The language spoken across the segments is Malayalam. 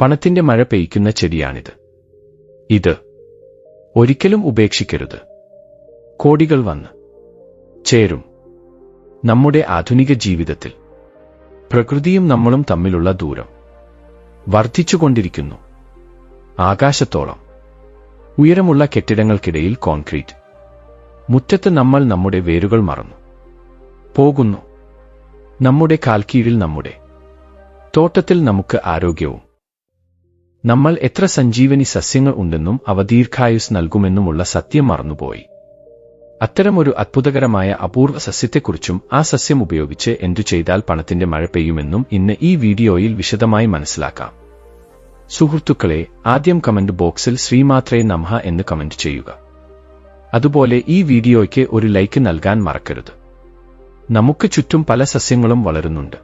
പണത്തിന്റെ മഴ പെയ്ക്കുന്ന ചെടിയാണിത്. ഇത് ഒരിക്കലും ഉപേക്ഷിക്കരുത്. കോടികൾ വന്ന്. ചേരും. നമ്മുടെ ആധുനിക ജീവിതത്തിൽ. പ്രകൃതിയും നമ്മളും തമ്മിലുള്ള ദൂരം. വർദ്ധിച്ചുകൊണ്ടിരിക്കുന്നു. ആകാശത്തോളം. ഉയരമുള്ള കെട്ടിടങ്ങൾക്കിടയിൽ കോൺക്രീറ്റ്. മുറ്റത്ത് നമ്മൾ നമ്മുടെ വേരുകൾ മറന്നു. പോകുന്നു. നമ്മുടെ കാൽക്കീഴിൽ നമ്മുടെ. തോട്ടത്തിൽ നമുക്ക് ആരോഗ്യവും നമ്മൾ എത്ര സഞ്ജീവനി സസ്യങ്ങൾ ഉണ്ടെന്നും അവ ദീർഘായുസ് നൽകുമെന്നുമുള്ള സത്യം മറന്നുപോയി. അത്തരമൊരു അത്ഭുതകരമായ അപൂർവ സസ്യത്തെക്കുറിച്ചും ആ സസ്യം ഉപയോഗിച്ച് എന്തു ചെയ്താൽ പണത്തിന്റെ മഴ പെയ്യുമെന്നും ഇന്ന് ഈ വീഡിയോയിൽ വിശദമായി മനസ്സിലാക്കാം. സുഹൃത്തുക്കളെ ആദ്യം കമന്റ് ബോക്സിൽ ശ്രീമാത്രേ നമഹ എന്ന് കമന്റ് ചെയ്യുക. അതുപോലെ ഈ വീഡിയോയ്ക്ക് ഒരു ലൈക്ക് നൽകാൻ മറക്കരുത്. നമുക്ക് ചുറ്റും പല സസ്യങ്ങളും വളരുന്നുണ്ട്.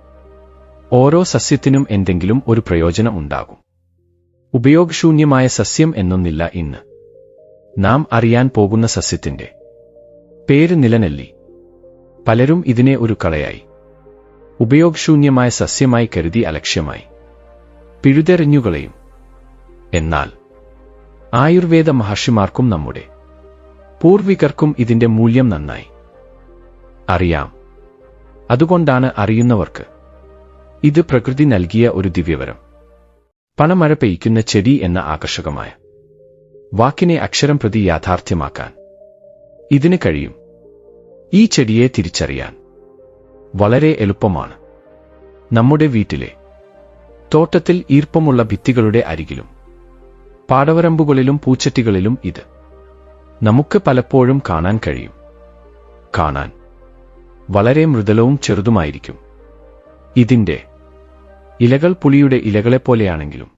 ഓരോ സസ്യത്തിനും എന്തെങ്കിലും ഒരു പ്രയോജനം ഉണ്ടാകും. ഉപയോഗശൂന്യമായ സസ്യം എന്നൊന്നില്ല ഇന്ന്. നാം അറിയാൻ പോകുന്ന സസ്യത്തിന്റെ പേര് നിലനെല്ലി. പലരും ഇതിനെ ഒരു കളയായി ഉപയോഗശൂന്യമായ സസ്യമായി കരുതി അലക്ഷ്യമായി. പിഴുതെറിഞ്ഞുകളയും. എന്നാൽ ആയുർവേദ മഹർഷിമാർക്കും നമ്മുടെ പൂർവികർക്കും ഇതിന്റെ മൂല്യം നന്നായി. അറിയാം. അതുകൊണ്ടാണ് അറിയുന്നവർക്ക് ഇത് പ്രകൃതി നൽകിയ ഒരു ദിവ്യവരം. പണമഴ പെയ്ക്കുന്ന ചെടി എന്ന ആകർഷകമായ വാക്കിനെ അക്ഷരം പ്രതി യാഥാർത്ഥ്യമാക്കാൻ ഇതിന് കഴിയും. ഈ ചെടിയെ തിരിച്ചറിയാൻ വളരെ എളുപ്പമാണ്. നമ്മുടെ വീട്ടിലെ തോട്ടത്തിൽ ഈർപ്പമുള്ള ഭിത്തികളുടെ അരികിലും പാടവരമ്പുകളിലും പൂച്ചട്ടികളിലും ഇത് നമുക്ക് പലപ്പോഴും കാണാൻ കഴിയും. കാണാൻ വളരെ മൃദുലവും ചെറുതുമായിരിക്കും. ഇതിന്റെ ഇലകൾ പുളിയുടെ ഇലകളെപ്പോലെയാണെങ്കിലും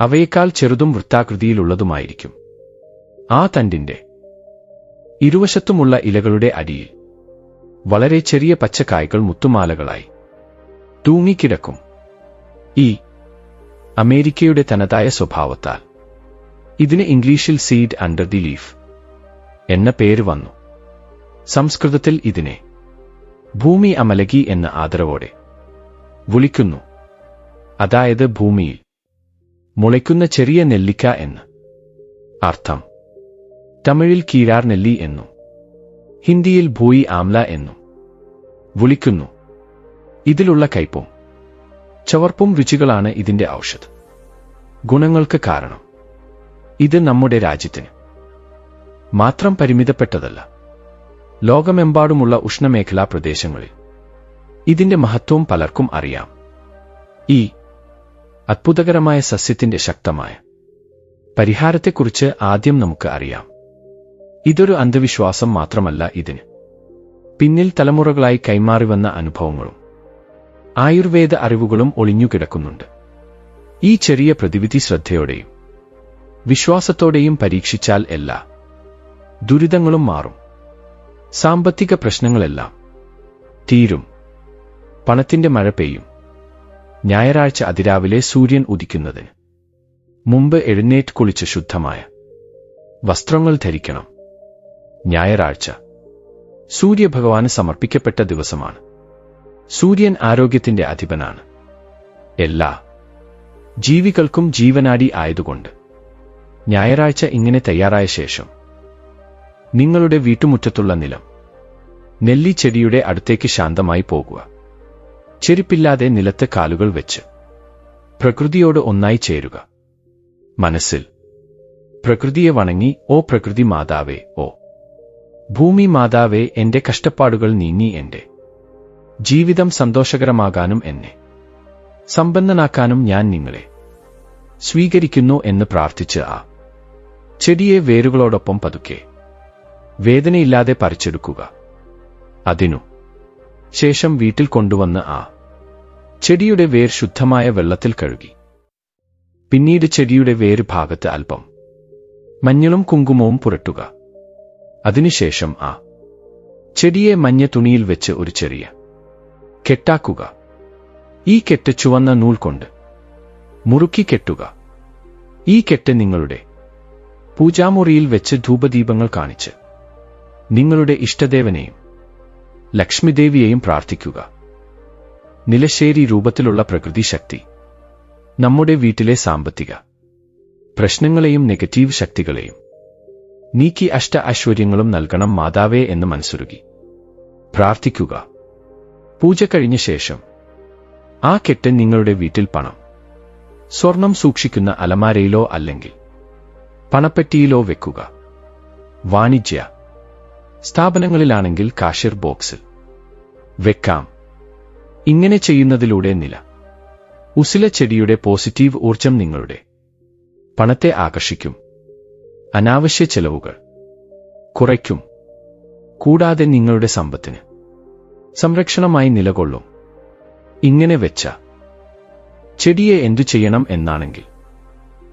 അവയേക്കാൾ ചെറുതും വൃത്താകൃതിയിലുള്ളതുമായിരിക്കും. ആ തണ്ടിന്റെ ഇരുവശത്തുമുള്ള ഇലകളുടെ അടിയിൽ വളരെ ചെറിയ പച്ചക്കായ്കൾ മുത്തുമാലകളായി തൂങ്ങിക്കിടക്കും. ഈ അമേരിക്കയുടെ തനതായ സ്വഭാവത്താൽ ഇതിന് ഇംഗ്ലീഷിൽ സീഡ് അണ്ടർ ദി ലീഫ് എന്ന പേര് വന്നു. സംസ്കൃതത്തിൽ ഇതിനെ ഭൂമി അമലകി എന്ന ആദരവോടെ വിളിക്കുന്നു. അതായത് ഭൂമിയിൽ. മുളയ്ക്കുന്ന ചെറിയ നെല്ലിക്ക എന്ന്. അർത്ഥം. തമിഴിൽ കീഴാർ നെല്ലി എന്നും. ഹിന്ദിയിൽ ഭൂയി ആംല എന്നും. വിളിക്കുന്നു. ഇതിലുള്ള കയ്പും. ചവർപ്പും രുചികളാണ് ഇതിന്റെ ഔഷധ. ഗുണങ്ങൾക്ക് കാരണം. ഇത് നമ്മുടെ രാജ്യത്തിന്. മാത്രം പരിമിതപ്പെട്ടതല്ല. ലോകമെമ്പാടുമുള്ള ഉഷ്ണമേഖലാ പ്രദേശങ്ങളിൽ. ഇതിന്റെ മഹത്വം പലർക്കും അറിയാം. ഈ അത്ഭുതകരമായ സസ്യത്തിന്റെ ശക്തമായ പരിഹാരത്തെക്കുറിച്ച് ആദ്യം നമുക്ക് അറിയാം. ഇതൊരു അന്ധവിശ്വാസം മാത്രമല്ല ഇതിന്. പിന്നിൽ തലമുറകളായി കൈമാറി വന്ന അനുഭവങ്ങളും ആയുർവേദ അറിവുകളും ഒളിഞ്ഞുകിടക്കുന്നുണ്ട് ഈ ചെറിയ പ്രതിവിധി ശ്രദ്ധയോടെയും വിശ്വാസത്തോടെയും പരീക്ഷിച്ചാൽ എല്ലാ ദുരിതങ്ങളും മാറും. സാമ്പത്തിക പ്രശ്നങ്ങളെല്ലാം തീരും. പണത്തിന്റെ മഴ പെയ്യും. ഞായറാഴ്ച അതിരാവിലെ സൂര്യൻ ഉദിക്കുന്നത്. മുമ്പ് എഴുന്നേറ്റ് കുളിച്ച് ശുദ്ധമായ വസ്ത്രങ്ങൾ ധരിക്കണം. ഞായറാഴ്ച. സൂര്യഭഗവാന് സമർപ്പിക്കപ്പെട്ട ദിവസമാണ്. സൂര്യൻ ആരോഗ്യത്തിന്റെ അധിപനാണ്. എല്ലാ ജീവികൾക്കും ജീവനാടി ആയതുകൊണ്ട് ഞായറാഴ്ച ഇങ്ങനെ തയ്യാറായ ശേഷം നിങ്ങളുടെ വീട്ടുമുറ്റത്തുള്ള നിലം നെല്ലിച്ചെടിയുടെ അടുത്തേക്ക് ശാന്തമായി പോകുക. ചെരുപ്പില്ലാതെ നിലത്ത് കാലുകൾ വെച്ച്. പ്രകൃതിയോട് ഒന്നായി ചേരുക. മനസ്സിൽ. പ്രകൃതിയെ വണങ്ങി ഓ പ്രകൃതി മാതാവേ ഓ. ഭൂമി മാതാവേ എന്റെ കഷ്ടപ്പാടുകൾ നീങ്ങി എന്റെ. ജീവിതം സന്തോഷകരമാകാനും എന്നെ. സമ്പന്നനാക്കാനും ഞാൻ നിങ്ങളെ. സ്വീകരിക്കുന്നു എന്ന് പ്രാർത്ഥിച്ച് ആ. ചെടിയെ വേരുകളോടൊപ്പം പതുക്കെ. വേദനയില്ലാതെ പറിച്ചെടുക്കുക. അതിനു ശേഷം വീട്ടിൽ കൊണ്ടുവന്ന് ആ ചെടിയുടെ വേർ ശുദ്ധമായ വെള്ളത്തിൽ കഴുകി. പിന്നീട് ചെടിയുടെ വേര് ഭാഗത്ത് അല്പം മഞ്ഞളും കുങ്കുമവും പുരട്ടുക. അതിനുശേഷം ആ ചെടിയെ മഞ്ഞ തുണിയിൽ വെച്ച് ഒരു ചെറിയ കെട്ടാക്കുക. ഈ കെട്ട് ചുവന്ന നൂൽ കൊണ്ട് മുറുക്കി കെട്ടുക. ഈ കെട്ട് നിങ്ങളുടെ പൂജാമുറിയിൽ വെച്ച് ധൂപദീപങ്ങൾ കാണിച്ച് നിങ്ങളുടെ ഇഷ്ടദേവനെയും ലക്ഷ്മിദേവിയെയും പ്രാർത്ഥിക്കുക. നിലശ്ശേരി രൂപത്തിലുള്ള പ്രകൃതി ശക്തി. നമ്മുടെ വീട്ടിലെ സാമ്പത്തിക പ്രശ്നങ്ങളെയും നെഗറ്റീവ് ശക്തികളെയും നീക്കി അഷ്ട ഐശ്വര്യങ്ങളും നൽകണം മാതാവേ എന്ന് മനസ്സുരുകി. പ്രാർത്ഥിക്കുക. പൂജ കഴിഞ്ഞ ശേഷം ആ കെട്ട് നിങ്ങളുടെ വീട്ടിൽ പണം. സ്വർണം സൂക്ഷിക്കുന്ന അലമാരയിലോ അല്ലെങ്കിൽ പണപ്പെട്ടിയിലോ വെക്കുക. വാണിജ്യ സ്ഥാപനങ്ങളിലാണെങ്കിൽ കാഷ്യർ ബോക്സിൽ വെക്കാം. ഇങ്ങനെ ചെയ്യുന്നതിലൂടെ നില. ഉസില ചെടിയുടെ പോസിറ്റീവ് ഊർജം നിങ്ങളുടെ. പണത്തെ ആകർഷിക്കും. അനാവശ്യ ചെലവുകൾ. കുറയ്ക്കും. കൂടാതെ നിങ്ങളുടെ സമ്പത്തിന്. സംരക്ഷണമായി നിലകൊള്ളും. ഇങ്ങനെ വെച്ച. ചെടിയെ എന്തു ചെയ്യണം എന്നാണെങ്കിൽ.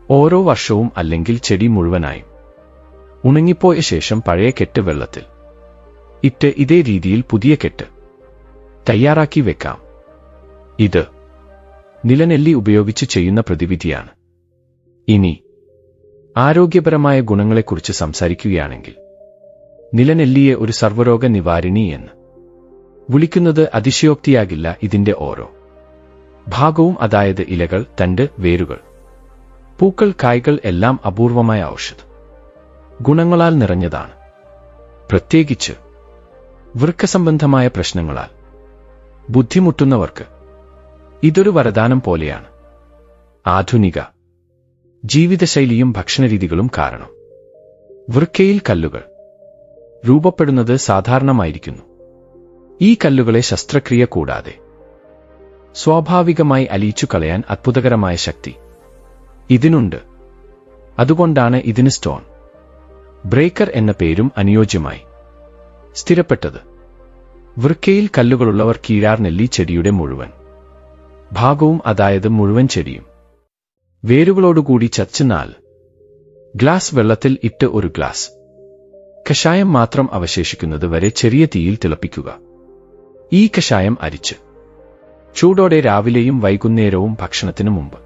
ഓരോ വർഷവും അല്ലെങ്കിൽ ചെടി മുഴുവനായും. ഉണങ്ങിപ്പോയ ശേഷം പഴയ കെട്ട് വെള്ളത്തിൽ. ഇട്ട് ഇതേ രീതിയിൽ പുതിയ കെട്ട് തയ്യാറാക്കി വെക്കാം. ഇത് നിലനെല്ലി ഉപയോഗിച്ച് ചെയ്യുന്ന പ്രതിവിധിയാണ്. ഇനി ആരോഗ്യപരമായ ഗുണങ്ങളെക്കുറിച്ച് സംസാരിക്കുകയാണെങ്കിൽ നിലനെല്ലിയെ ഒരു സർവരോഗ നിവാരിണി എന്ന് വിളിക്കുന്നത് അതിശയോക്തിയാകില്ല ഇതിന്റെ ഓരോ ഭാഗവും അതായത് ഇലകൾ തണ്ട് വേരുകൾ പൂക്കൾ കായ്കൾ എല്ലാം അപൂർവമായ ഔഷധ ഗുണങ്ങളാൽ നിറഞ്ഞതാണ്. പ്രത്യേകിച്ച് വൃക്കസംബന്ധമായ പ്രശ്നങ്ങളാൽ ബുദ്ധിമുട്ടുന്നവർക്ക് ഇതൊരു വരദാനം പോലെയാണ്. ആധുനിക ജീവിതശൈലിയും ഭക്ഷണരീതികളും കാരണം. വൃക്കയിൽ കല്ലുകൾ രൂപപ്പെടുന്നത് സാധാരണമായിരിക്കുന്നു. ഈ കല്ലുകളെ ശസ്ത്രക്രിയ കൂടാതെ സ്വാഭാവികമായി അലിയിച്ചു കളയാൻ അത്ഭുതകരമായ ശക്തി ഇതിനുണ്ട്. അതുകൊണ്ടാണ് ഇതിന് സ്റ്റോൺ. ബ്രേക്കർ എന്ന പേരും അനുയോജ്യമായി. സ്ഥിരപ്പെട്ടത്. വൃക്കയിൽ കല്ലുകളുള്ളവർ കീഴാർ നെല്ലി ചെടിയുടെ മുഴുവൻ. ഭാഗവും അതായത് മുഴുവൻ ചെടിയും. വേരുകളോടുകൂടി ചച്ചിനാൽ ഗ്ലാസ് വെള്ളത്തിൽ ഇട്ട് ഒരു ഗ്ലാസ്. കഷായം മാത്രം അവശേഷിക്കുന്നത് വരെ ചെറിയ തീയിൽ തിളപ്പിക്കുക. ഈ കഷായം അരിച്ച്. ചൂടോടെ രാവിലെയും വൈകുന്നേരവും ഭക്ഷണത്തിനു മുമ്പ്.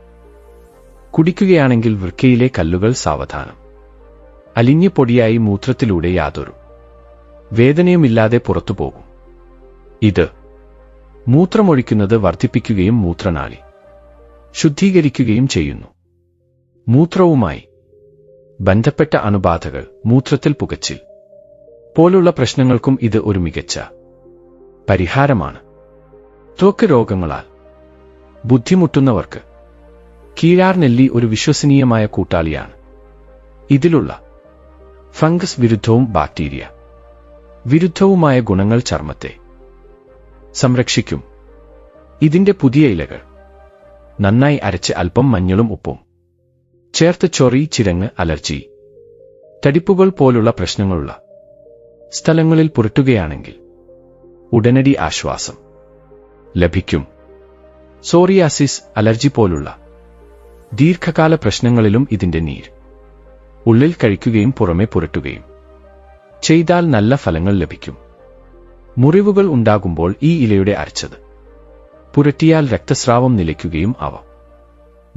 കുടിക്കുകയാണെങ്കിൽ വൃക്കയിലെ കല്ലുകൾ സാവധാനം. അലിഞ്ഞു പൊടിയായി മൂത്രത്തിലൂടെ യാതൊരു വേദനയുമില്ലാതെ പുറത്തുപോകും ഇത് മൂത്രമൊഴിക്കുന്നത് വർദ്ധിപ്പിക്കുകയും മൂത്രനാളി ശുദ്ധീകരിക്കുകയും ചെയ്യുന്നു. മൂത്രവുമായി ബന്ധപ്പെട്ട അണുബാധകൾ മൂത്രത്തിൽ പുകച്ചിൽ പോലുള്ള പ്രശ്നങ്ങൾക്കും ഇത് ഒരു മികച്ച പരിഹാരമാണ്. ത്വക്ക് രോഗങ്ങളാൽ ബുദ്ധിമുട്ടുന്നവർക്ക് കീഴാർ നെല്ലി ഒരു വിശ്വസനീയമായ കൂട്ടാളിയാണ്. ഇതിലുള്ള ഫംഗസ് വിരുദ്ധവും ബാക്ടീരിയ. വിരുദ്ധവുമായ ഗുണങ്ങൾ ചർമ്മത്തെ. സംരക്ഷിക്കും. ഇതിന്റെ പുതിയ ഇലകൾ. നന്നായി അരച്ച് അല്പം മഞ്ഞളും ഉപ്പും. ചേർത്ത് ചൊറി ചിരങ്ങ് അലർജി തടിപ്പുകൾ പോലുള്ള പ്രശ്നങ്ങളുള്ള. സ്ഥലങ്ങളിൽ പുരട്ടുകയാണെങ്കിൽ. ഉടനടി ആശ്വാസം. ലഭിക്കും. സോറിയാസിസ് അലർജി പോലുള്ള. ദീർഘകാല പ്രശ്നങ്ങളിലും ഇതിന്റെ നീർ ഉള്ളിൽ കഴിക്കുകയും പുറമെ പുരട്ടുകയും. ചെയ്താൽ നല്ല ഫലങ്ങൾ ലഭിക്കും. മുറിവുകൾ ഉണ്ടാകുമ്പോൾ ഈ ഇലയുടെ അരച്ചത്. പുരട്ടിയാൽ രക്തസ്രാവം നിലയ്ക്കുകയും അവ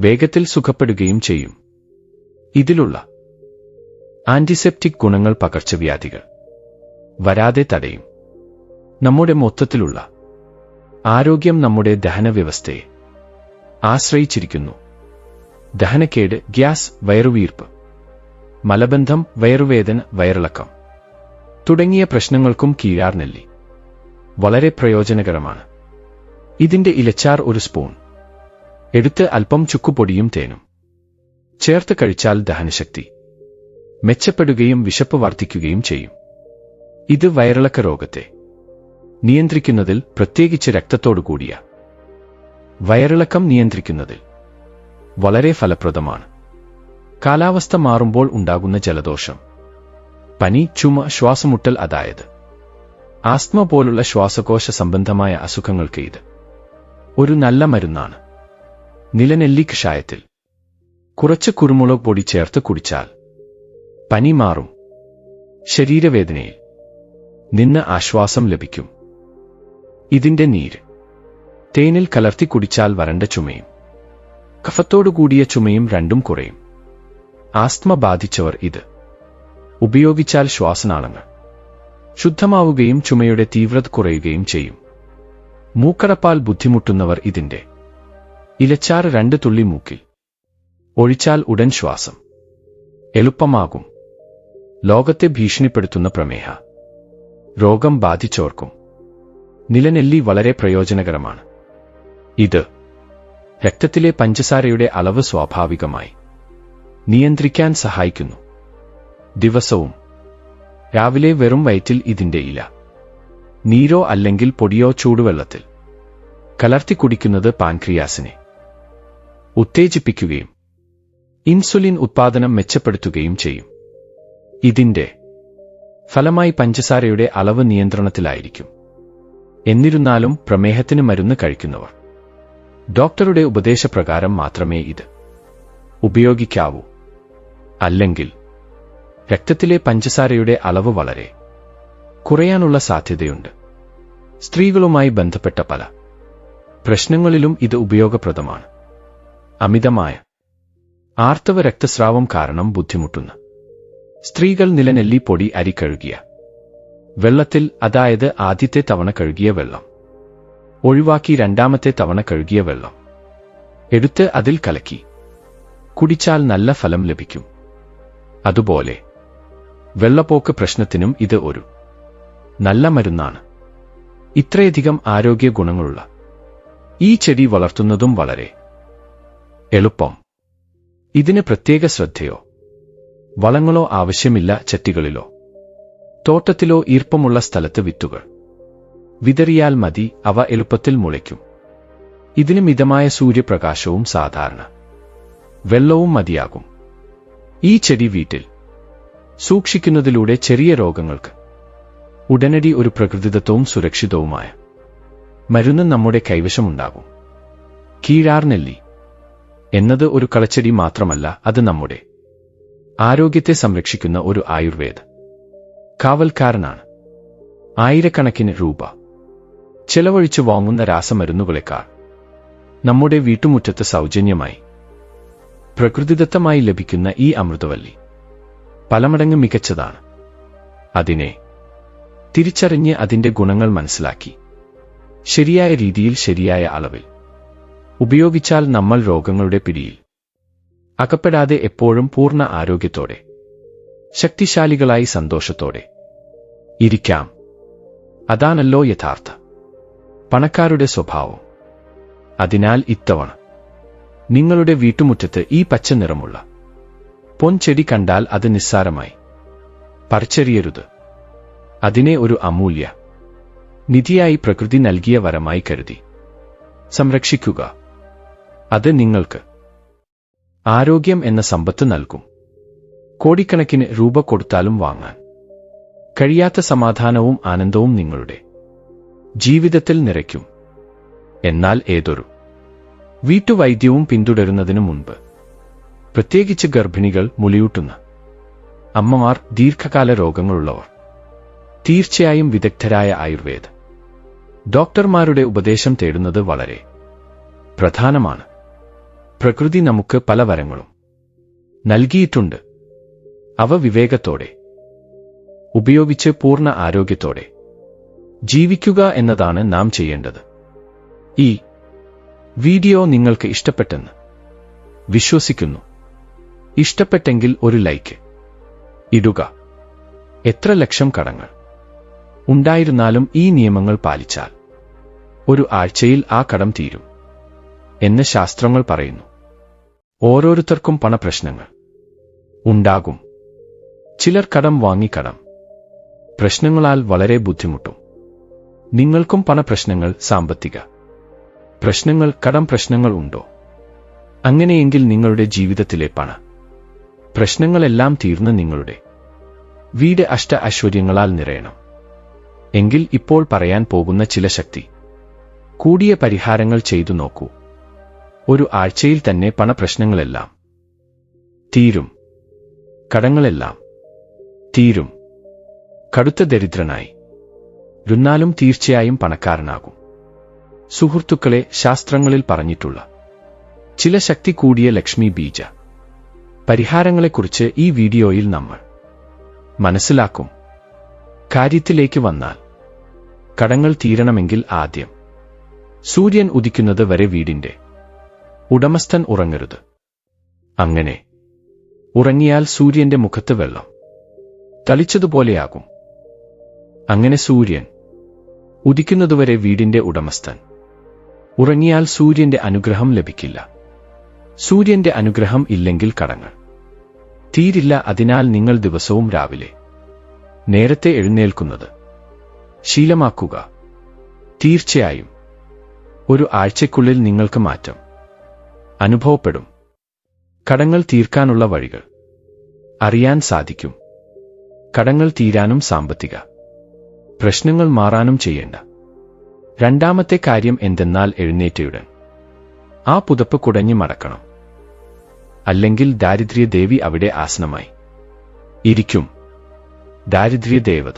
വേഗത്തിൽ സുഖപ്പെടുകയും ചെയ്യും. ഇതിലുള്ള ആന്റിസെപ്റ്റിക് ഗുണങ്ങൾ പകർച്ചവ്യാധികൾ. വരാതെ തടയും. നമ്മുടെ മൊത്തത്തിലുള്ള ആരോഗ്യം നമ്മുടെ ദഹനവ്യവസ്ഥയെ ആശ്രയിച്ചിരിക്കുന്നു. ദഹനക്കേട് ഗ്യാസ് വയറുവീർപ്പ്. മലബന്ധം വയറുവേദന വയറിളക്കം. തുടങ്ങിയ പ്രശ്നങ്ങൾക്കും കീഴാർനെല്ലി വളരെ പ്രയോജനകരമാണ്. ഇതിന്റെ ഇലച്ചാർ ഒരു സ്പൂൺ. എടുത്ത് അല്പം ചുക്കുപൊടിയും തേനും. ചേർത്ത് കഴിച്ചാൽ ദഹനശക്തി. മെച്ചപ്പെടുകയും വിശപ്പ് വർദ്ധിക്കുകയും ചെയ്യും. ഇത് വയറിളക്ക രോഗത്തെ നിയന്ത്രിക്കുന്നതിൽ പ്രത്യേകിച്ച് രക്തത്തോടു കൂടിയ വയറിളക്കം നിയന്ത്രിക്കുന്നതിൽ വളരെ ഫലപ്രദമാണ്. കാലാവസ്ഥ മാറുമ്പോൾ ഉണ്ടാകുന്ന ജലദോഷം. പനി ചുമ ശ്വാസമുട്ടൽ അതായത്. ആസ്മ പോലുള്ള ശ്വാസകോശ സംബന്ധമായ അസുഖങ്ങൾക്ക് ഇത്. ഒരു നല്ല മരുന്നാണ്. നിലനെല്ലി കഷായത്തിൽ. കുറച്ച് കുരുമുളക് പൊടി ചേർത്ത് കുടിച്ചാൽ. പനി മാറും. ശരീരവേദനയിൽ. നിന്ന് ആശ്വാസം ലഭിക്കും. ഇതിന്റെ നീര്. തേനിൽ കലർത്തി കുടിച്ചാൽ വരണ്ട ചുമയും. കഫത്തോടുകൂടിയ ചുമയും രണ്ടും കുറയും. ആസ്മ ബാധിച്ചവർ ഇത്. ഉപയോഗിച്ചാൽ ശ്വാസനാളങ്ങൾ. ശുദ്ധമാവുകയും ചുമയുടെ തീവ്രത കുറയുകയും ചെയ്യും. മൂക്കടപ്പാൽ ബുദ്ധിമുട്ടുന്നവർ ഇതിന്റെ. ഇലച്ചാറ് രണ്ട് തുള്ളി മൂക്കിൽ. ഒഴിച്ചാൽ ഉടൻ ശ്വാസം. എളുപ്പമാകും. ലോകത്തെ ഭീഷണിപ്പെടുത്തുന്ന പ്രമേഹ. രോഗം ബാധിച്ചോർക്കും നിലനെല്ലി വളരെ പ്രയോജനകരമാണ്. ഇത് രക്തത്തിലെ പഞ്ചസാരയുടെ അളവ് സ്വാഭാവികമായി. നിയന്ത്രിക്കാൻ സഹായിക്കുന്നു. ദിവസവും. രാവിലെ വെറും വയറ്റിൽ ഇതിന്റെ ഇല. നീരോ അല്ലെങ്കിൽ പൊടിയോ ചൂടുവെള്ളത്തിൽ. കലർത്തി കുടിക്കുന്നത് പാൻക്രിയാസിനെ. ഉത്തേജിപ്പിക്കുകയും ഇൻസുലിൻ ഉത്പാദനം മെച്ചപ്പെടുത്തുകയും ചെയ്യും. ഇതിന്റെ ഫലമായി പഞ്ചസാരയുടെ അളവ് നിയന്ത്രണത്തിലായിരിക്കും. എന്നിരുന്നാലും പ്രമേഹത്തിന് മരുന്ന് കഴിക്കുന്നവർ. ഡോക്ടറുടെ ഉപദേശപ്രകാരം മാത്രമേ ഇത് ഉപയോഗിക്കാവൂ. അല്ലെങ്കിൽ രക്തത്തിലെ പഞ്ചസാരയുടെ അളവ് വളരെ കുറയാനുള്ള സാധ്യതയുണ്ട്. സ്ത്രീകളുമായി ബന്ധപ്പെട്ട പല പ്രശ്നങ്ങളിലും ഇത് ഉപയോഗപ്രദമാണ്. അമിതമായ ആർത്തവ രക്തസ്രാവം കാരണം ബുദ്ധിമുട്ടുന്ന സ്ത്രീകൾ നിലനെല്ലി പൊടി അരി കഴുകിയ വെള്ളത്തിൽ അതായത് ആദ്യത്തെ തവണ കഴുകിയ വെള്ളം ഒഴിവാക്കി രണ്ടാമത്തെ തവണ കഴുകിയ വെള്ളം എടുത്ത് അതിൽ കലക്കി കുടിച്ചാൽ നല്ല ഫലം ലഭിക്കും. അതുപോലെ വെള്ളപ്പോക്ക് പ്രശ്നത്തിനും ഇത് ഒരു നല്ല മരുന്നാണ്. ഇത്രയധികം ആരോഗ്യ ഗുണങ്ങളുള്ള ഈ ചെടി വളർത്തുന്നതും വളരെ എളുപ്പം. ഇതിന് പ്രത്യേക ശ്രദ്ധയോ വളങ്ങളോ ആവശ്യമില്ല ചട്ടികളിലോ. തോട്ടത്തിലോ ഈർപ്പമുള്ള സ്ഥലത്ത് വിത്തുകൾ വിതറിയാൽ മതി അവ എളുപ്പത്തിൽ മുളയ്ക്കും. ഇതിന് മിതമായ സൂര്യപ്രകാശവും സാധാരണ വെള്ളവും മതിയാകും. ഈ ചെടി വീട്ടിൽ സൂക്ഷിക്കുന്നതിലൂടെ ചെറിയ രോഗങ്ങൾക്ക്. ഉടനടി ഒരു പ്രകൃതിദത്തവും സുരക്ഷിതവുമായ. മരുന്ന് നമ്മുടെ കൈവശമുണ്ടാകും. കീഴാർനെല്ലി എന്നത് ഒരു കളച്ചെടി മാത്രമല്ല അത് നമ്മുടെ ആരോഗ്യത്തെ സംരക്ഷിക്കുന്ന ഒരു ആയുർവേദ. കാവൽക്കാരനാണ്. ആയിരക്കണക്കിന് രൂപ. ചെലവഴിച്ചു വാങ്ങുന്ന രാസമരുന്നുകളെക്കാൾ നമ്മുടെ വീട്ടുമുറ്റത്ത് സൗജന്യമായി പ്രകൃതിദത്തമായി ലഭിക്കുന്ന ഈ അമൃതവല്ലി. പലമടങ്ങ് മികച്ചതാണ്. അതിനെ തിരിച്ചറിഞ്ഞ് അതിന്റെ ഗുണങ്ങൾ മനസ്സിലാക്കി. ശരിയായ രീതിയിൽ ശരിയായ അളവിൽ. ഉപയോഗിച്ചാൽ നമ്മൾ രോഗങ്ങളുടെ പിടിയിൽ. അകപ്പെടാതെ എപ്പോഴും പൂർണ ആരോഗ്യത്തോടെ. ശക്തിശാലികളായി സന്തോഷത്തോടെ. ഇരിക്കാം. അതാണല്ലോ യഥാർത്ഥ. പണക്കാരുടെ സ്വഭാവം. അതിനാൽ ഇത്തവണ നിങ്ങളുടെ വീട്ടുമുറ്റത്ത് ഈ പച്ച നിറമുള്ള പൊൻചെടി കണ്ടാൽ അത് നിസ്സാരമായി. പറിച്ചെറിയരുത്. അതിനെ ഒരു അമൂല്യ നിധിയായി പ്രകൃതി നൽകിയ വരമായി കരുതി. സംരക്ഷിക്കുക. അത് നിങ്ങൾക്ക് ആരോഗ്യം എന്ന സമ്പത്ത് നൽകും. കോടിക്കണക്കിന് രൂപ കൊടുത്താലും വാങ്ങാൻ. കഴിയാത്ത സമാധാനവും ആനന്ദവും നിങ്ങളുടെ ജീവിതത്തിൽ നിറയ്ക്കും. എന്നാൽ ഏതൊരു വീട്ടുവൈദ്യവും പിന്തുടരുന്നതിനു മുൻപ് പ്രത്യേകിച്ച് ഗർഭിണികൾ മുലിയൂട്ടുന്ന. അമ്മമാർ ദീർഘകാല രോഗങ്ങളുള്ളവർ. തീർച്ചയായും വിദഗ്ധരായ ആയുർവേദ. ഡോക്ടർമാരുടെ ഉപദേശം തേടുന്നത് വളരെ പ്രധാനമാണ്. പ്രകൃതി നമുക്ക് പല വരങ്ങളും നൽകിയിട്ടുണ്ട്. അവ വിവേകത്തോടെ ഉപയോഗിച്ച് പൂർണ ആരോഗ്യത്തോടെ ജീവിക്കുക എന്നതാണ് നാം ചെയ്യേണ്ടത്. ഈ വീഡിയോ നിങ്ങൾക്ക് ഇഷ്ടപ്പെട്ടെന്ന് വിശ്വസിക്കുന്നു. ഇഷ്ടപ്പെട്ടെങ്കിൽ ഒരു ലൈക്ക്. ഇടുക. എത്ര ലക്ഷം കടങ്ങൾ. ഉണ്ടായിരുന്നാലും ഈ നിയമങ്ങൾ പാലിച്ചാൽ ഒരു ആഴ്ചയിൽ ആ കടം തീരും. എന്ന് ശാസ്ത്രങ്ങൾ പറയുന്നു. ഓരോരുത്തർക്കും പണപ്രശ്നങ്ങൾ ഉണ്ടാകും. ചിലർ കടം വാങ്ങി കടം. പ്രശ്നങ്ങളാൽ വളരെ ബുദ്ധിമുട്ടും. നിങ്ങൾക്കും പണപ്രശ്നങ്ങൾ സാമ്പത്തിക പ്രശ്നങ്ങൾ കടം പ്രശ്നങ്ങൾ ഉണ്ടോ? അങ്ങനെയെങ്കിൽ നിങ്ങളുടെ ജീവിതത്തിലെ പണ പ്രശ്നങ്ങളെല്ലാം തീർന്ന് നിങ്ങളുടെ വീട് അഷ്ട ഐശ്വര്യങ്ങളാൽ നിറയണം. എങ്കിൽ ഇപ്പോൾ പറയാൻ പോകുന്ന ചില ശക്തി. കൂടിയ പരിഹാരങ്ങൾ ചെയ്തു നോക്കൂ. ഒരു ആഴ്ചയിൽ തന്നെ പണപ്രശ്നങ്ങളെല്ലാം തീരും. കടങ്ങളെല്ലാം തീരും. കടുത്ത ദരിദ്രനായി. രുന്നാലും തീർച്ചയായും പണക്കാരനാകും. സുഹൃത്തുക്കളെ ശാസ്ത്രങ്ങളിൽ പറഞ്ഞിട്ടുള്ള ചില ശക്തി കൂടിയ ലക്ഷ്മി ബീജ. പരിഹാരങ്ങളെക്കുറിച്ച് ഈ വീഡിയോയിൽ നമ്മൾ മനസ്സിലാക്കും. കാര്യത്തിലേക്ക് വന്നാൽ കടങ്ങൾ തീരണമെങ്കിൽ ആദ്യം സൂര്യൻ ഉദിക്കുന്നത് വരെ വീടിന്റെ ഉടമസ്ഥൻ ഉറങ്ങരുത്. അങ്ങനെ ഉറങ്ങിയാൽ സൂര്യന്റെ മുഖത്ത് വെള്ളം തളിച്ചതുപോലെയാകും. അങ്ങനെ സൂര്യൻ ഉദിക്കുന്നതുവരെ വീടിന്റെ ഉടമസ്ഥൻ. ഉറങ്ങിയാൽ സൂര്യന്റെ അനുഗ്രഹം ലഭിക്കില്ല. സൂര്യന്റെ അനുഗ്രഹം ഇല്ലെങ്കിൽ കടങ്ങൾ. തീരില്ല അതിനാൽ നിങ്ങൾ ദിവസവും രാവിലെ നേരത്തെ എഴുന്നേൽക്കുന്നത്. ശീലമാക്കുക. തീർച്ചയായും ഒരു ആഴ്ചയ്ക്കുള്ളിൽ നിങ്ങൾക്ക് മാറ്റം അനുഭവപ്പെടും. കടങ്ങൾ തീർക്കാനുള്ള വഴികൾ അറിയാൻ സാധിക്കും. കടങ്ങൾ തീരാനും സാമ്പത്തിക പ്രശ്നങ്ങൾ മാറാനും ചെയ്യേണ്ട. രണ്ടാമത്തെ കാര്യം എന്തെന്നാൽ എഴുന്നേറ്റയുടൻ. ആ പുതപ്പ് കുടഞ്ഞു മടക്കണം. അല്ലെങ്കിൽ ദാരിദ്ര്യദേവി അവിടെ ആസനമായി. ഇരിക്കും. ദാരിദ്ര്യദേവത.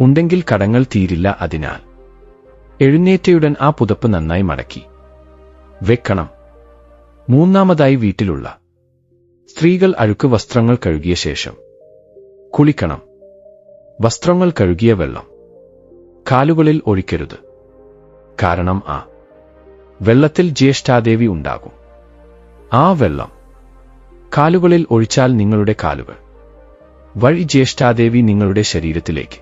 ഉണ്ടെങ്കിൽ കടങ്ങൾ തീരില്ല അതിനാൽ. എഴുന്നേറ്റയുടൻ ആ പുതപ്പ് നന്നായി മടക്കി. വെക്കണം. മൂന്നാമതായി വീട്ടിലുള്ള. സ്ത്രീകൾ അഴുക്ക് വസ്ത്രങ്ങൾ കഴുകിയ ശേഷം. കുളിക്കണം. വസ്ത്രങ്ങൾ കഴുകിയ വെള്ളം. കാലുകളിൽ ഒഴിക്കരുത്. കാരണം ആ വെള്ളത്തിൽ ജ്യേഷ്ഠാദേവി ഉണ്ടാകും. ആ വെള്ളം കാലുകളിൽ ഒഴിച്ചാൽ നിങ്ങളുടെ കാലുകൾ. വഴി ജ്യേഷ്ഠാദേവി നിങ്ങളുടെ ശരീരത്തിലേക്ക്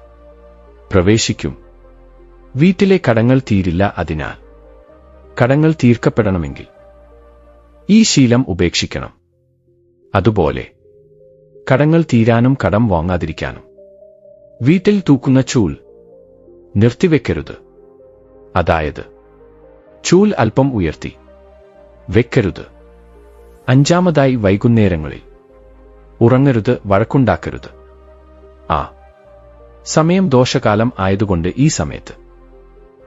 പ്രവേശിക്കും. വീട്ടിലെ കടങ്ങൾ തീരില്ല അതിനാൽ. കടങ്ങൾ തീർക്കപ്പെടണമെങ്കിൽ ഈ ശീലം ഉപേക്ഷിക്കണം. അതുപോലെ കടങ്ങൾ തീരാനും കടം വാങ്ങാതിരിക്കാനും. വീട്ടിൽ തൂക്കുന്ന ചൂൽ നിർത്തിവെക്കരുത്. അതായത് ചൂൽ അല്പം ഉയർത്തി വെക്കരുത്. അഞ്ചാമതായി വൈകുന്നേരങ്ങളിൽ. ഉറങ്ങരുത് വഴക്കുണ്ടാക്കരുത്. ആ. സമയം ദോഷകാലം ആയതുകൊണ്ട് ഈ സമയത്ത്.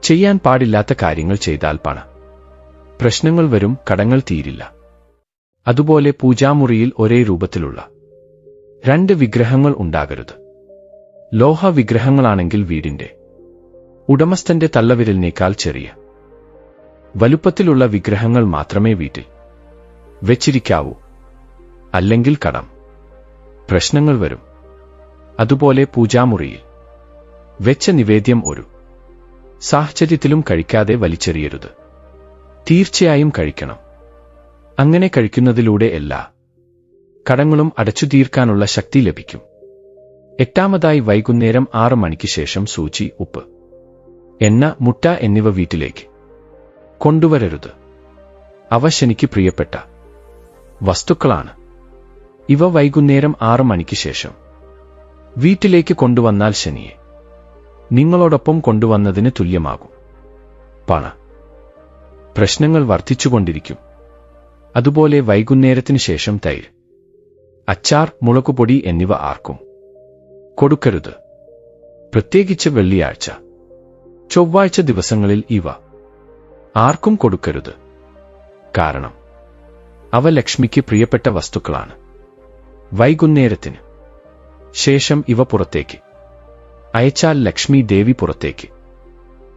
ചെയ്യാൻ പാടില്ലാത്ത കാര്യങ്ങൾ ചെയ്താൽ പണ. പ്രശ്നങ്ങൾ വരും കടങ്ങൾ തീരില്ല. അതുപോലെ പൂജാമുറിയിൽ ഒരേ രൂപത്തിലുള്ള. രണ്ട് വിഗ്രഹങ്ങൾ ഉണ്ടാകരുത്. ലോഹ വിഗ്രഹങ്ങളാണെങ്കിൽ വീടിന്റെ. ഉടമസ്ഥന്റെ തള്ളവിരലിനേക്കാൾ ചെറിയ. വലുപ്പത്തിലുള്ള വിഗ്രഹങ്ങൾ മാത്രമേ വീട്ടിൽ. വെച്ചിരിക്കാവൂ. അല്ലെങ്കിൽ കടം. പ്രശ്നങ്ങൾ വരും. അതുപോലെ പൂജാമുറിയിൽ. വെച്ച നിവേദ്യം ഒരു. സാഹചര്യത്തിലും കഴിക്കാതെ വലിച്ചെറിയരുത്. തീർച്ചയായും കഴിക്കണം. അങ്ങനെ കഴിക്കുന്നതിലൂടെ എല്ലാ കടങ്ങളും അടച്ചു തീർക്കാനുള്ള ശക്തി ലഭിക്കും. എട്ടാമതായി വൈകുന്നേരം ആറ് മണിക്ക് ശേഷം സൂചി ഉപ്പ്. എണ്ണ മുട്ട എന്നിവ വീട്ടിലേക്ക് കൊണ്ടുവരരുത്. അവ ശനിക്ക് പ്രിയപ്പെട്ട വസ്തുക്കളാണ്. ഇവ വൈകുന്നേരം ആറു മണിക്ക് ശേഷം. വീട്ടിലേക്ക് കൊണ്ടുവന്നാൽ ശനിയെ. നിങ്ങളോടൊപ്പം കൊണ്ടുവന്നതിന് തുല്യമാകും. പണ. പ്രശ്നങ്ങൾ വർദ്ധിച്ചുകൊണ്ടിരിക്കും. അതുപോലെ വൈകുന്നേരത്തിന് ശേഷം തൈര്. അച്ചാർ മുളകുപൊടി എന്നിവ ആർക്കും. കൊടുക്കരുത്. പ്രത്യേകിച്ച് വെള്ളിയാഴ്ച. ചൊവ്വാഴ്ച ദിവസങ്ങളിൽ ഇവ. ആർക്കും കൊടുക്കരുത്. കാരണം അവ ലക്ഷ്മിക്ക് പ്രിയപ്പെട്ട വസ്തുക്കളാണ്. വൈകുന്നേരത്തിന് ശേഷം ഇവ പുറത്തേക്ക്. അയച്ചാൽ ലക്ഷ്മി ദേവി പുറത്തേക്ക്.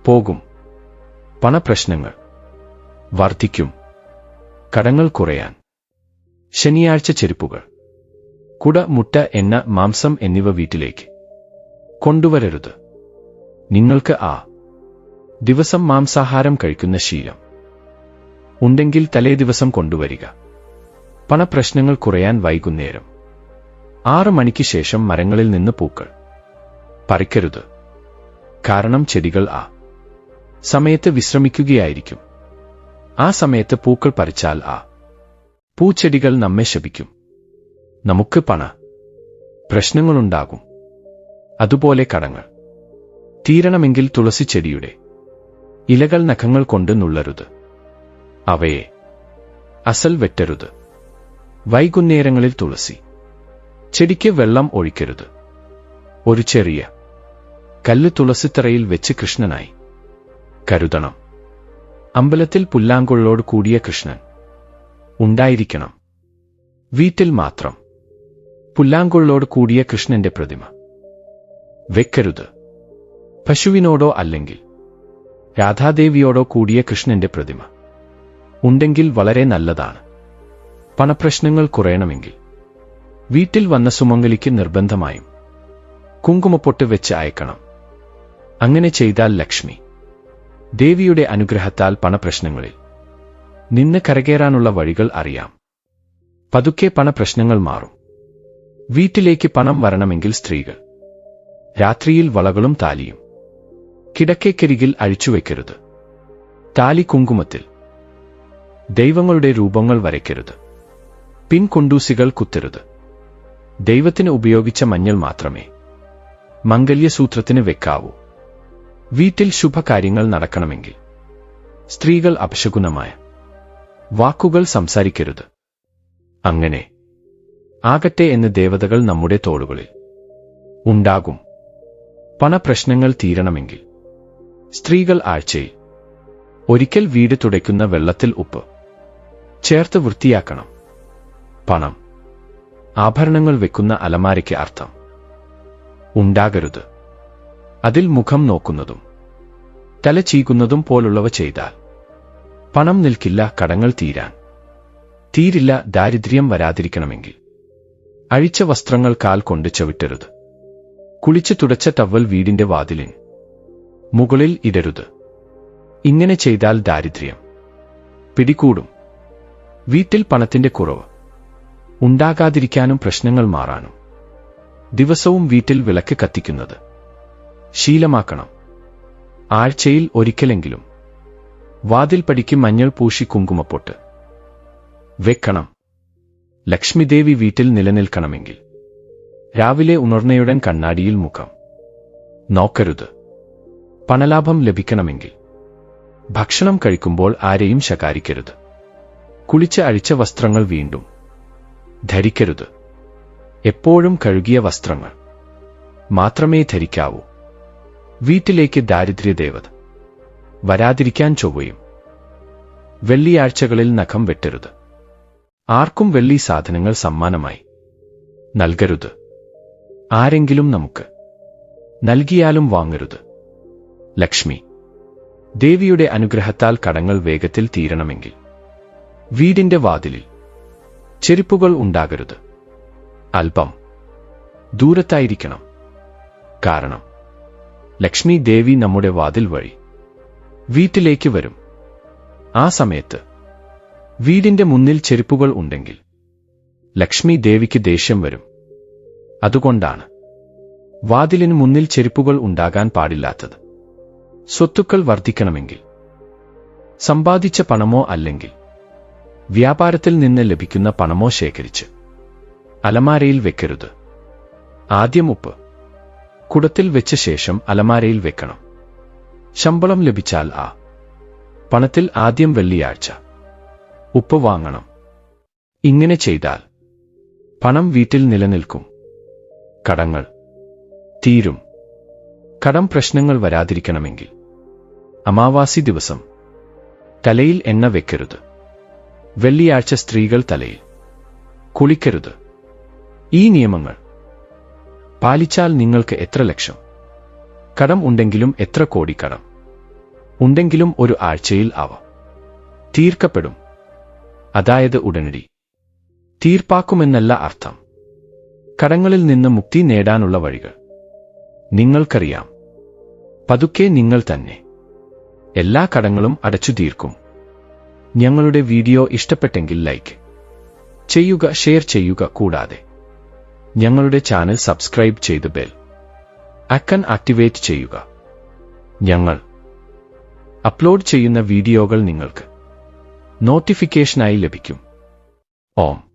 പോകും. പണപ്രശ്നങ്ങൾ വർദ്ധിക്കും കടങ്ങൾ കുറയാൻ. ശനിയാഴ്ച ചെരുപ്പുകൾ. കുട മുട്ട എണ്ണ മാംസം എന്നിവ വീട്ടിലേക്ക്. കൊണ്ടുവരരുത്. നിങ്ങൾക്ക് ആ ദിവസം മാംസാഹാരം കഴിക്കുന്ന ശീലം. ഉണ്ടെങ്കിൽ തലേദിവസം കൊണ്ടുവരിക. പണപ്രശ്നങ്ങൾ കുറയാൻ വൈകുന്നേരം. ആറ് മണിക്ക് ശേഷം മരങ്ങളിൽ നിന്ന് പൂക്കൾ. പറിക്കരുത്. കാരണം ചെടികൾ ആ സമയത്ത് വിശ്രമിക്കുകയായിരിക്കും. ആ സമയത്ത് പൂക്കൾ പറിച്ചാൽ ആ പൂച്ചെടികൾ നമ്മെ ശപിക്കും. നമുക്ക് പണ. പ്രശ്നങ്ങളുണ്ടാകും. അതുപോലെ കടങ്ങൾ. തീരണമെങ്കിൽ തുളസി ചെടിയുടെ ഇലകൾ നഖങ്ങൾ കൊണ്ട് നുള്ളരുത്. അവയെ അസൽ വെറ്റരുത്. വൈകുന്നേരങ്ങളിൽ തുളസി. ചെടിക്ക് വെള്ളം ഒഴിക്കരുത്. ഒരു ചെറിയ കല്ല് തുളസിത്തറയിൽ വെച്ച് കൃഷ്ണനായി. കരുതണം. അമ്പലത്തിൽ പുല്ലാങ്കുഴലോട് കൂടിയ കൃഷ്ണൻ. ഉണ്ടായിരിക്കണം. വീട്ടിൽ മാത്രം. പുല്ലാങ്കുഴലോട് കൂടിയ കൃഷ്ണന്റെ പ്രതിമ. വെക്കരുത്. പശുവിനോടോ അല്ലെങ്കിൽ രാധാദേവിയോടോ കൂടിയ കൃഷ്ണന്റെ പ്രതിമ. ഉണ്ടെങ്കിൽ വളരെ നല്ലതാണ്. പണപ്രശ്നങ്ങൾ കുറയണമെങ്കിൽ. വീട്ടിൽ വന്ന സുമംഗലിക്ക് നിർബന്ധമായും കുങ്കുമപ്പൊട്ട് വെച്ച് അയക്കണം. അങ്ങനെ ചെയ്താൽ ലക്ഷ്മി. ദേവിയുടെ അനുഗ്രഹത്താൽ പണപ്രശ്നങ്ങളിൽ നിന്ന് കരകയറാനുള്ള വഴികൾ അറിയാം. പതുക്കെ പണപ്രശ്നങ്ങൾ മാറും. വീട്ടിലേക്ക് പണം വരണമെങ്കിൽ സ്ത്രീകൾ. രാത്രിയിൽ വളകളും താലിയും. കിടക്കേക്കരികിൽ അഴിച്ചുവെക്കരുത്. താലി കുങ്കുമത്തിൽ. ദൈവങ്ങളുടെ രൂപങ്ങൾ വരയ്ക്കരുത്. പിൻകൊണ്ടൂസികൾ കുത്തരുത്. ദൈവത്തിന് ഉപയോഗിച്ച മഞ്ഞൾ മാത്രമേ. മംഗല്യസൂത്രത്തിന് വെക്കാവൂ. വീട്ടിൽ ശുഭകാര്യങ്ങൾ നടക്കണമെങ്കിൽ. സ്ത്രീകൾ അപശകുനമായ. വാക്കുകൾ സംസാരിക്കരുത്. അങ്ങനെ. ആകട്ടെ എന്ന് ദേവതകൾ നമ്മുടെ തോളുകളിൽ. ഉണ്ടാകും. പണപ്രശ്നങ്ങൾ തീരണമെങ്കിൽ. സ്ത്രീകൾ ആഴ്ചയിൽ. ഒരിക്കൽ വീട് തുടയ്ക്കുന്ന വെള്ളത്തിൽ ഉപ്പ്. ചേർത്ത് വൃത്തിയാക്കണം. പണം. ആഭരണങ്ങൾ വെക്കുന്ന അലമാരയ്ക്ക് അർത്ഥം. ഉണ്ടാകരുത്. അതിൽ മുഖം നോക്കുന്നതും തല ചീകുന്നതും പോലുള്ളവ ചെയ്താൽ. പണം നിൽക്കില്ല കടങ്ങൾ തീരാൻ. തീരില്ല ദാരിദ്ര്യം വരാതിരിക്കണമെങ്കിൽ. അഴിച്ച വസ്ത്രങ്ങൾ കാൽ കൊണ്ട് ചവിട്ടരുത്. കുളിച്ചു തുടച്ച ടവൽ വീടിന്റെ വാതിലിൻ മുകളിൽ ഇടരുത്. ഇങ്ങനെ ചെയ്താൽ ദാരിദ്ര്യം. പിടികൂടും. വീട്ടിൽ പണത്തിന്റെ കുറവ്. ഉണ്ടാകാതിരിക്കാനും പ്രശ്നങ്ങൾ മാറാനും. ദിവസവും വീട്ടിൽ വിളക്ക് കത്തിക്കുന്നത്. ശീലമാക്കണം. ആഴ്ചയിൽ ഒരിക്കലെങ്കിലും. വാതിൽ പടിക്ക് മഞ്ഞൾ പൂശി കുങ്കുമപ്പൊട്ട്. വെക്കണം. ലക്ഷ്മിദേവി വീട്ടിൽ നിലനിൽക്കണമെങ്കിൽ. രാവിലെ ഉണർന്നയുടൻ കണ്ണാടിയിൽ മുഖം. നോക്കരുത്. പണലാഭം ലഭിക്കണമെങ്കിൽ. ഭക്ഷണം കഴിക്കുമ്പോൾ ആരെയും ശകാരിക്കരുത്. കുളിച്ച് അഴിച്ച വസ്ത്രങ്ങൾ വീണ്ടും. ധരിക്കരുത്. എപ്പോഴും കഴുകിയ വസ്ത്രങ്ങൾ. മാത്രമേ ധരിക്കാവൂ. വീട്ടിലേക്ക് ദാരിദ്ര്യദേവത. വരാതിരിക്കാൻ ചൊവ്വയും. വെള്ളിയാഴ്ചകളിൽ നഖം വെട്ടരുത്. ആർക്കും വെള്ളി സാധനങ്ങൾ സമ്മാനമായി. നൽകരുത്. ആരെങ്കിലും നമുക്ക്. നൽകിയാലും വാങ്ങരുത്. ലക്ഷ്മി. ദേവിയുടെ അനുഗ്രഹത്താൽ കടങ്ങൾ വേഗത്തിൽ തീരണമെങ്കിൽ. വീടിന്റെ വാതിലിൽ ചെരുപ്പുകൾ ഉണ്ടാകരുത്. അല്പം ദൂരത്തായിരിക്കണം. കാരണം ലക്ഷ്മി ദേവി നമ്മുടെ വാതിൽ വഴി വീട്ടിലേക്ക് വരും. ആ സമയത്ത് വീടിന്റെ മുന്നിൽ ചെരുപ്പുകൾ ഉണ്ടെങ്കിൽ ലക്ഷ്മി ദേവിക്ക് ദേഷ്യം വരും. അതുകൊണ്ടാണ് വാതിലിന് മുന്നിൽ ചെരുപ്പുകൾ ഉണ്ടാകാൻ പാടില്ലാത്തത്. സ്വത്തുക്കൾ വർദ്ധിക്കണമെങ്കിൽ സമ്പാദിച്ച പണമോ അല്ലെങ്കിൽ വ്യാപാരത്തിൽ നിന്ന് ലഭിക്കുന്ന പണമോ ശേഖരിച്ച്. അലമാരയിൽ വെക്കരുത്. ആദ്യം ഉപ്പ്. കുടത്തിൽ വെച്ച ശേഷം അലമാരയിൽ വെക്കണം. ശമ്പളം ലഭിച്ചാൽ ആ. പണത്തിൽ ആദ്യം വെള്ളിയാഴ്ച. ഉപ്പ് വാങ്ങണം. ഇങ്ങനെ ചെയ്താൽ പണം വീട്ടിൽ നിലനിൽക്കും. കടങ്ങൾ തീരും. കടം പ്രശ്നങ്ങൾ വരാതിരിക്കണമെങ്കിൽ. അമാവാസി ദിവസം. തലയിൽ എണ്ണ വെക്കരുത്. വെള്ളിയാഴ്ച സ്ത്രീകൾ തലയിൽ കുളിക്കരുത്. ഈ നിയമങ്ങൾ പാലിച്ചാൽ നിങ്ങൾക്ക് എത്ര ലക്ഷം? കടം ഉണ്ടെങ്കിലും എത്ര കോടി കടം? ഉണ്ടെങ്കിലും ഒരു ആഴ്ചയിൽ അവ തീർക്കപ്പെടും. അതായത് ഉടനടി. തീർപ്പാക്കുമെന്നല്ല അർത്ഥം. കടങ്ങളിൽ നിന്ന് മുക്തി നേടാനുള്ള വഴികൾ. നിങ്ങൾക്കറിയാം. പതുക്കെ നിങ്ങൾ തന്നെ. എല്ലാ കടങ്ങളും അടച്ചു തീർക്കും ഞങ്ങളുടെ വീഡിയോ ഇഷ്ടപ്പെട്ടെങ്കിൽ ലൈക്ക് ചെയ്യുക ഷെയർ ചെയ്യുക കൂടാതെ ഞങ്ങളുടെ ചാനൽ സബ്സ്ക്രൈബ് ചെയ്ത് ബെൽ അക്കൻ ആക്ടിവേറ്റ് ചെയ്യുക. ഞങ്ങൾ അപ്ലോഡ് ചെയ്യുന്ന വീഡിയോകൾ നിങ്ങൾക്ക് നോട്ടിഫിക്കേഷനായി ലഭിക്കും. ഓം.